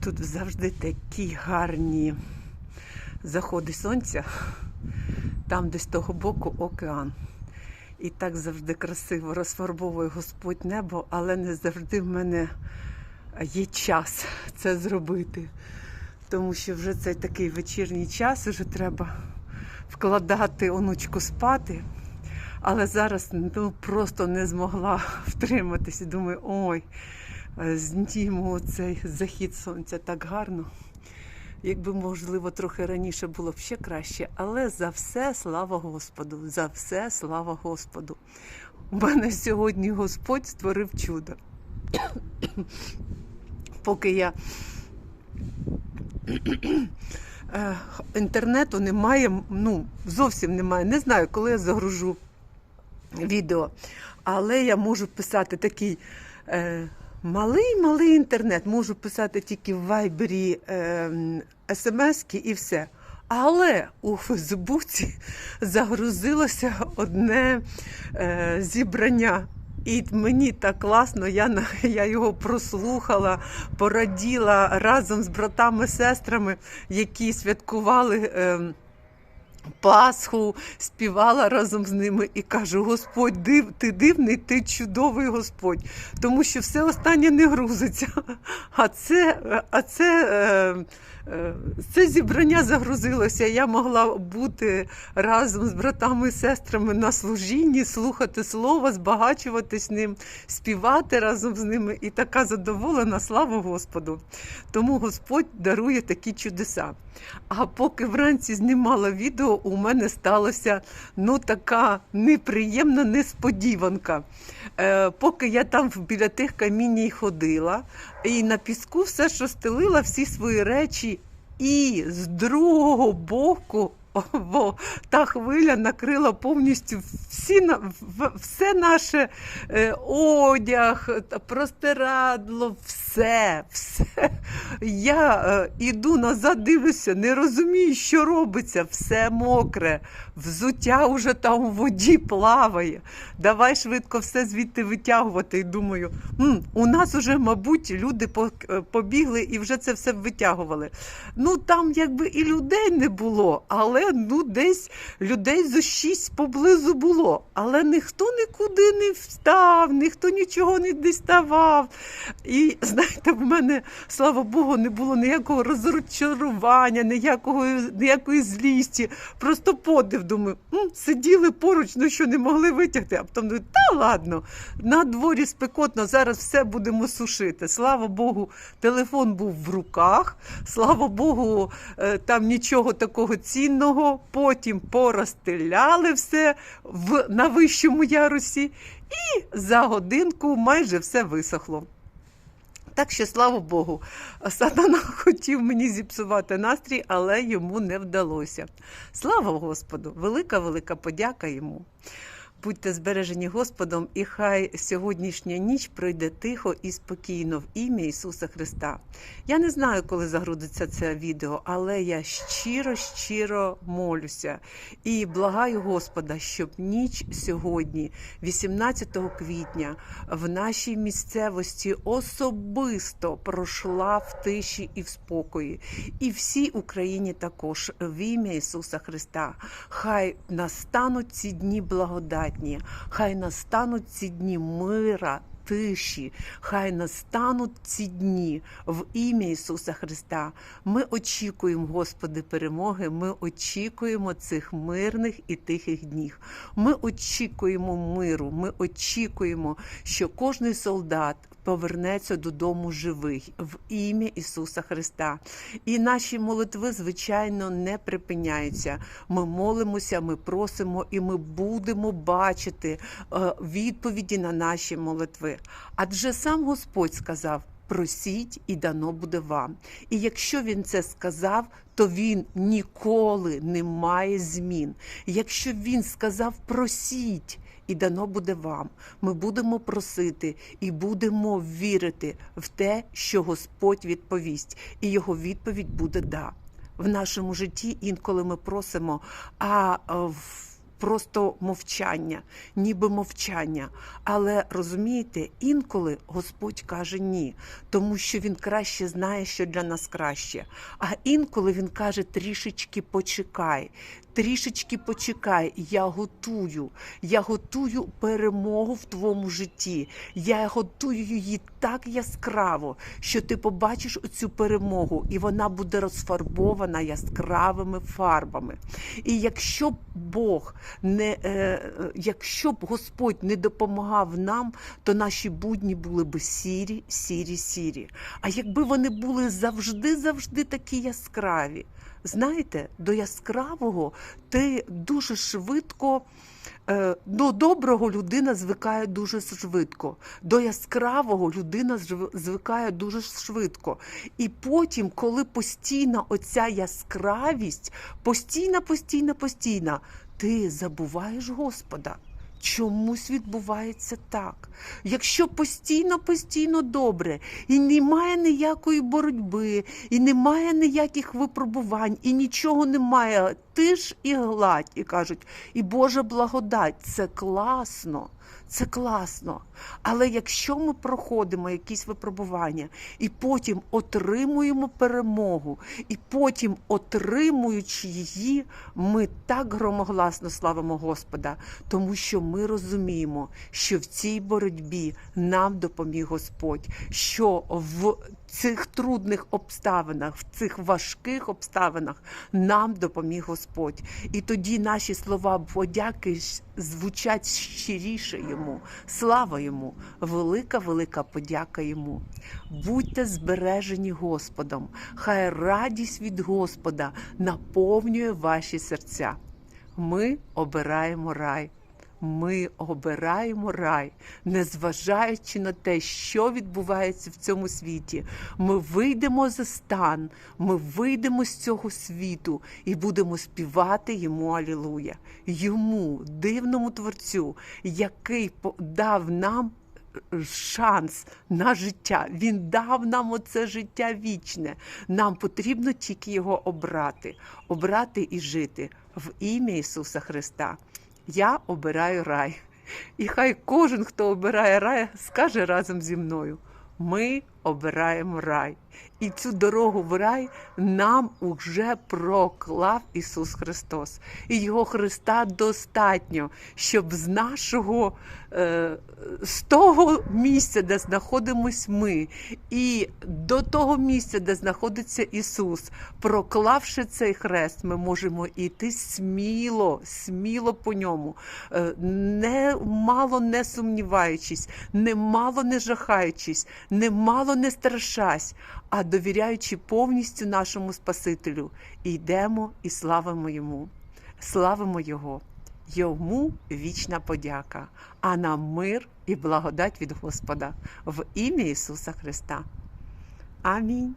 Тут завжди такі гарні заходи сонця. Там десь того боку океан. І так завжди красиво розфарбовує Господь небо, але не завжди в мене є час це зробити. Тому що вже цей такий вечірній час, вже треба вкладати онучку спати. Але зараз ну, просто не змогла втриматися. Думаю, ой, зніму цей захід сонця так гарно. Якби, можливо, трохи раніше було б ще краще, але за все слава Господу, за все слава Господу. У мене сьогодні Господь створив чудо. Поки я Е, інтернету немає, ну, зовсім немає. Не знаю, коли я загружу відео. Але я можу писати такий е, малий-малий інтернет, можу писати тільки в вайбері е, смс і все. Але у Фейсбуці загрузилося одне е, зібрання. І мені так класно, я, я його прослухала, пораділа разом з братами-сестрами, які святкували. ем, Пасху співала разом з ними і кажу: Господь, див, ти дивний, ти чудовий Господь, тому що все останнє не грузиться. А це, а це, е, це зібрання загрузилося. Я могла бути разом з братами і сестрами на служінні, слухати слово, збагачуватись ним, співати разом з ними. І така задоволена, слава Господу. Тому Господь дарує такі чудеса. А поки вранці знімала відео, у мене сталася ну така неприємна несподіванка. Е, поки я там біля тих камінь ходила, і на піску все, що стелила, всі свої речі, і з другого боку. Бо та хвиля накрила повністю всі все наше е, одяг, простирадло, все, все. Я е, іду назад, дивлюся, не розумію, що робиться, все мокре, взуття вже там у воді плаває. Давай швидко все звідти витягувати. І думаю, «М, у нас уже, мабуть, люди е, побігли і вже це все витягували. Ну там якби і людей не було, але ну десь людей зо шість поблизу було. Але ніхто нікуди не встав, ніхто нічого не діставав. І знаєте, в мене, слава Богу, не було ніякого розчарування, ніякого, ніякої злісті. Просто подив, думаю, «М, сиділи поруч, ну що не могли витягти. А потім думаю, та ладно, на дворі спекотно, зараз все будемо сушити. Слава Богу, телефон був в руках. Слава Богу, е, там нічого такого цінного. Потім порозстріляли все в, на вищому ярусі, і за годинку майже все висохло. Так що, слава Богу, сатана хотів мені зіпсувати настрій, але йому не вдалося. Слава Господу! Велика, велика подяка йому. Будьте збережені Господом, і хай сьогоднішня ніч пройде тихо і спокійно в ім'я Ісуса Христа. Я не знаю, коли загрузиться це відео, але я щиро, щиро молюся і благаю Господа, щоб ніч сьогодні, 18 квітня, в нашій місцевості особисто пройшла в тиші і в спокої, і всій Україні також в ім'я Ісуса Христа. Хай настануть ці дні благодатні, хай настануть ці дні мира. Тиші, хай настануть ці дні в ім'я Ісуса Христа. Ми очікуємо, Господи, перемоги. Ми очікуємо цих мирних і тихих днів. Ми очікуємо миру. Ми очікуємо, що кожний солдат повернеться додому живий в ім'я Ісуса Христа. І наші молитви, звичайно, не припиняються. Ми молимося, ми просимо, і ми будемо бачити е, відповіді на наші молитви. Адже сам Господь сказав. Просіть і дано буде вам. І якщо він це сказав, то він ніколи не має змін. Якщо він сказав просіть, і дано буде вам. Ми будемо просити і будемо вірити в те, що Господь відповість, і його відповідь буде да. В нашому житті інколи ми просимо, а е, просто мовчання, ніби мовчання. Але розумієте, інколи Господь каже ні, тому що Він краще знає, що для нас краще. А інколи Він каже трішечки почекай. Трішечки почекай, я готую. Я готую перемогу в твоєму житті. Я готую її так яскраво, що ти побачиш оцю перемогу, і вона буде розфарбована яскравими фарбами. І якщо б Бог не е, е, якщо б Господь не допомагав нам, то наші будні були б сірі, сірі, сірі. А якби вони були завжди, завжди такі яскраві. Знаєте, до яскравого ти дуже швидко. е, До доброго людина звикає дуже швидко, до яскравого людина звикає дуже швидко. І потім, коли постійна оця яскравість, постійна, постійна, постійна, ти забуваєш Господа. Чомусь відбувається так. Якщо постійно, постійно добре, і немає ніякої боротьби, і немає ніяких випробувань, і нічого немає, ти ж і гладь, і кажуть, і Божа благодать, це класно. Це класно. Але якщо ми проходимо якісь випробування і потім отримуємо перемогу, і потім, отримуючи її, ми так громогласно славимо Господа, тому що ми розуміємо, що в цій боротьбі нам допоміг Господь, що в цих трудних обставинах, в цих важких обставинах нам допоміг Господь. І тоді наші слова подяки звучать щиріше йому. Слава йому, велика, велика подяка йому. Будьте збережені Господом, хай радість від Господа наповнює ваші серця. Ми обираємо рай. Ми обираємо рай, незважаючи на те, що відбувається в цьому світі. Ми вийдемо за стан, ми вийдемо з цього світу і будемо співати йому Алілуя, йому, дивному творцю, який дав нам шанс на життя. Він дав нам оце життя вічне. Нам потрібно тільки його обрати, обрати і жити в ім'я Ісуса Христа. Я обираю рай. І хай кожен, хто обирає рай, скаже разом зі мною: ми обираємо рай. І цю дорогу в рай нам уже проклав Ісус Христос. І Його Христа достатньо, щоб з нашого, е, з того місця, де знаходимось ми, і до того місця, де знаходиться Ісус, проклавши цей хрест, ми можемо йти сміло, сміло по ньому, е, не мало не сумніваючись, не мало не жахаючись, не мало не страшась, а довіряючи повністю нашому Спасителю, йдемо і славимо Йому. Славимо Його. Йому вічна подяка, а нам мир і благодать від Господа в ім'я Ісуса Христа. Амінь.